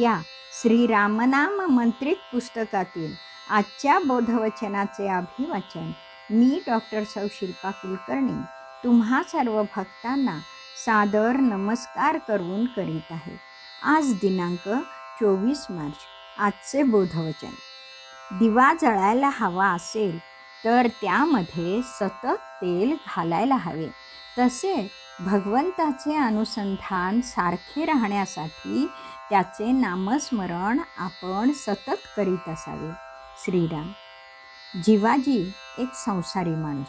या श्री रामनाम मंत्रित पुस्तकातील आजच्या बोधवचनाचे अभिवाचन मी डॉक्टर सौ शिल्पा कुलकर्णी तुम्हा सर्व भक्तांना सादर नमस्कार करून करीत आहे. आज दिनांक चोवीस मार्च आजचे बोधवचन. दिवा जळायला हवा असेल तर त्यामध्ये सतत तेल घालायला हवे. तसे भगवंताचे अनुसंधान सारखे राहण्यासाठी त्याचे नामस्मरण आपण सतत करीत असावे. श्रीराम जीवाजी एक संसारी माणूस.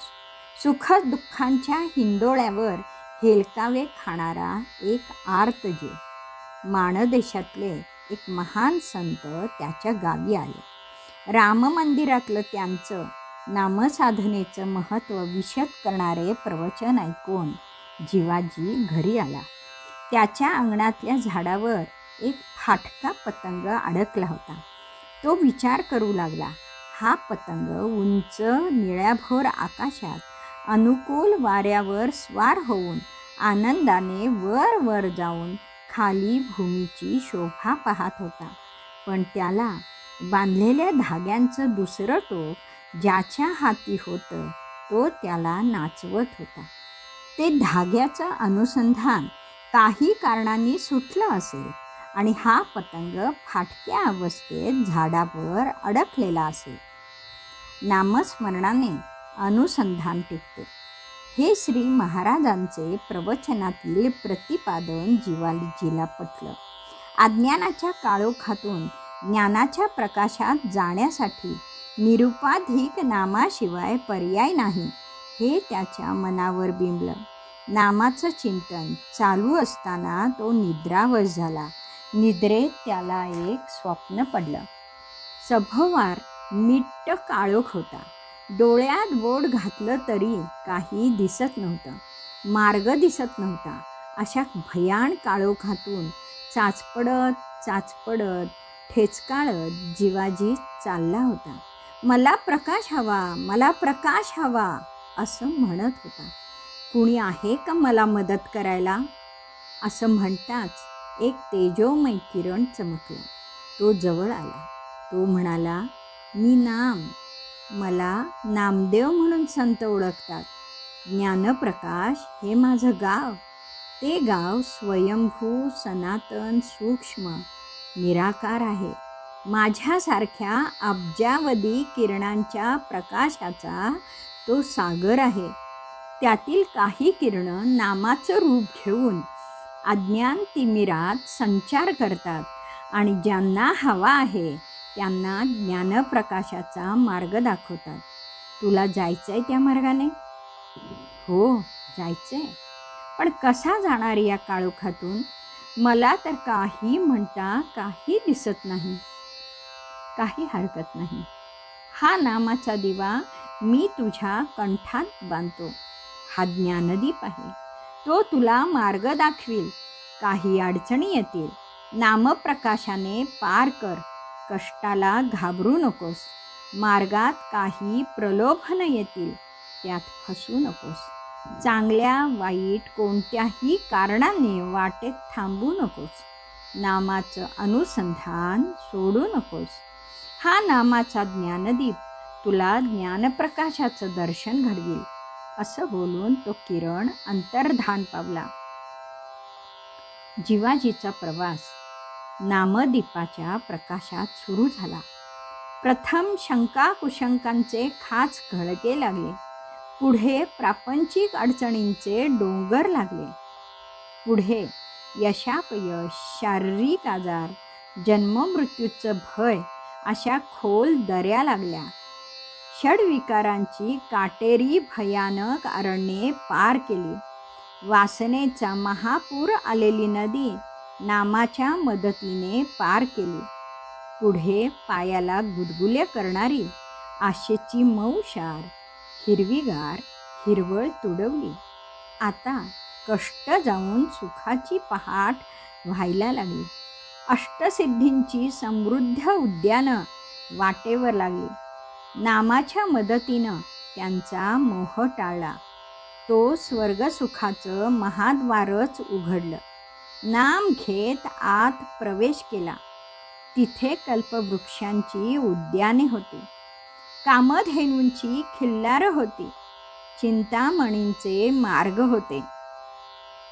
सुख दुःखांच्या हिंदोळ्यावर हेलकावे खाणारा एक आर्तजीव माणदेशातले एक महान संत त्याच्या गावी आले. राम मंदिरातलं त्यांचं नामसाधनेचं महत्त्व विशद करणारे प्रवचन ऐकून जीवाजी घरी आला. त्याच्या अंगणातल्या झाडावर एक फाटका पतंग अडकला होता. तो विचार करू लागला. हा पतंग उंच निळ्याभोर आकाशात अनुकूल वाऱ्यावर स्वार होऊन आनंदाने वर वर जाऊन खाली भूमीची शोभा पाहत होता. पण त्याला बांधलेल्या धाग्यांचं दुसरं टोक ज्याच्या हाती होतं तो त्याला नाचवत होता. ते धाग्याचं अनुसंधान काही कारणांनी सुटलं असेल. आणि हा पतंग फाटक्या अवस्थेत झाडावर अडकलेला असेल. नामस्मरणाने अनुसंधान टिकते हे श्री महाराजांचे प्रवचनातील प्रतिपादन जीवाजीला पटलं. अज्ञानाच्या काळोखातून ज्ञानाच्या प्रकाशात जाण्यासाठी निरुपाधिक नामाशिवाय पर्याय नाही हे त्याच्या मनावर बिंबलं. नामाचं चिंतन चालू असताना तो निद्रावश झाला. निद्रेत त्याला एक स्वप्न पडलं. सभोवार मिट्ट काळोख होता. डोळ्यात बोट घातलं तरी काही दिसत नव्हतं. मार्ग दिसत नव्हता. अशा भयान काळोखातून चाचपडत चाचपडत ठेचकाळत जीवाजी चालला होता. मला प्रकाश हवा मला प्रकाश हवा असं म्हणत होता. कुणी आहे का मला मदत करायला? असं म्हणताच एक तेजोमय किरण चमकला. तो जवळ आला. तो म्हणाला मी नाम मला नामदेव म्हणून संत ओळखतात. ज्ञानप्रकाश हे माझं गाव. ते गाव स्वयंभू सनातन सूक्ष्म निराकार आहे. माझ्यासारख्या अब्जावधी किरणांच्या प्रकाशाचा तो सागर आहे. त्यातील काही किरणं नामाचं रूप घेऊन अज्ञान तिमिरात संचार करतात. आणि ज्यांना हवा आहे त्यांना ज्ञानप्रकाशाचा मार्ग दाखवतात. तुला जायचं आहे त्या मार्गाने? हो जायचं आहे पण कसा जाणार या काळोखातून? मला तर काही म्हणता काही दिसत नाही. काही हरकत नाही. हा नामाचा दिवा मी तुझ्या कंठात बांधतो. हा ज्ञानदीप आहे. तो तुला मार्ग दाखवील. काही अडचणी येतील. नामप्रकाशाने पार कर. कष्टाला घाबरू नकोस. मार्गात काही प्रलोभन येतील. त्यात फसू नकोस. चांगल्या वाईट कोणत्याही कारणाने वाटेत थांबू नकोस. नामाचं अनुसंधान सोडू नकोस. हा नामाचा ज्ञानदीप तुला ज्ञानप्रकाशाचं दर्शन घडवील. असं बोलून तो किरण अंतर्धान पावला. जिवाजीचा प्रवास नामदीपाच्या प्रकाशात सुरू झाला. प्रथम शंका कुशंकांचे खाच घळगे लागले. पुढे प्रापंचिक अडचणींचे डोंगर लागले. पुढे यशापयश शारीरिक आजार जन्ममृत्यूचं भय अशा खोल दऱ्या लागल्या. षडविकारांची काटेरी भयानक अरण्ये पार केली. वासनेचा महापूर आलेली नदी नामाच्या मदतीने पार केली. पुढे पायाला गुदगुल्या करणारी आशेची मऊशार हिरवीगार हिरवळ तुडवली. आता कष्ट जाऊन सुखाची पहाट व्हायला लागली. अष्टसिद्धींची समृद्ध उद्यानं वाटेवर लागली. नामाच्या मदतीनं त्यांचा मोह टाळला. तो स्वर्गसुखाचं महाद्वारच उघडलं. नाम घेत आत प्रवेश केला. तिथे कल्पवृक्षांची उद्याने होती. कामधेनूंची खिल्लारं होती. चिंतामणींचे मार्ग होते.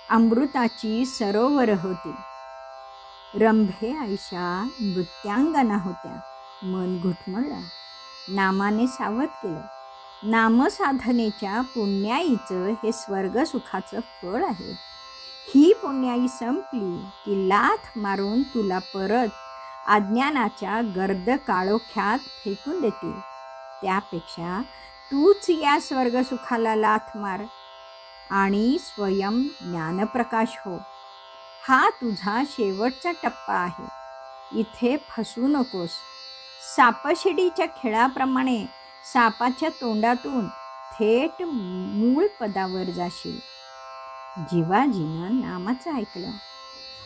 अमृताची सरोवर होती. रंभे आयशा नृत्यांगना होत्या. मन घुटमळलं. नामाने सावध केलं. नामसाधनेच्या पुण्याईचं हे स्वर्गसुखाचं फळ आहे. ही पुण्याई संपली की लाथ मारून तुला परत अज्ञानाच्या गर्द काळोख्यात फेकून देतील त्यापेक्षा तूच या स्वर्गसुखाला लाथ मार आणि स्वयं ज्ञानप्रकाश हो. हा तुझा शेवटचा टप्पा आहे. इथे फसू नकोस. सापशिडीच्या खेळाप्रमाणे सापाच्या तोंडातून थेट मूळ पदावर जाशील. जिवाजीनं नामाचं ऐकलं.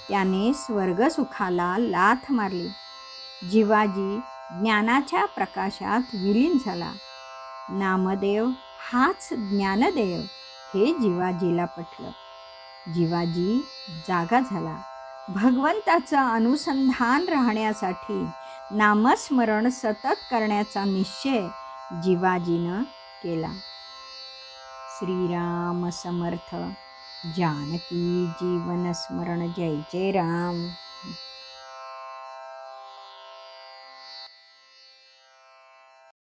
त्याने स्वर्गसुखाला लाथ मारली. जिवाजी ज्ञानाच्या प्रकाशात विलीन झाला. नामदेव हाच ज्ञानदेव हे जिवाजीला पटलं. जिवाजी जागा झाला. भगवंताचं अनुसंधान राहण्यासाठी नामस्मरण सतत करण्याचा निश्चय जिवाजीनं केला. श्रीराम समर्थ. जानकी जीवन स्मरण जय जय राम.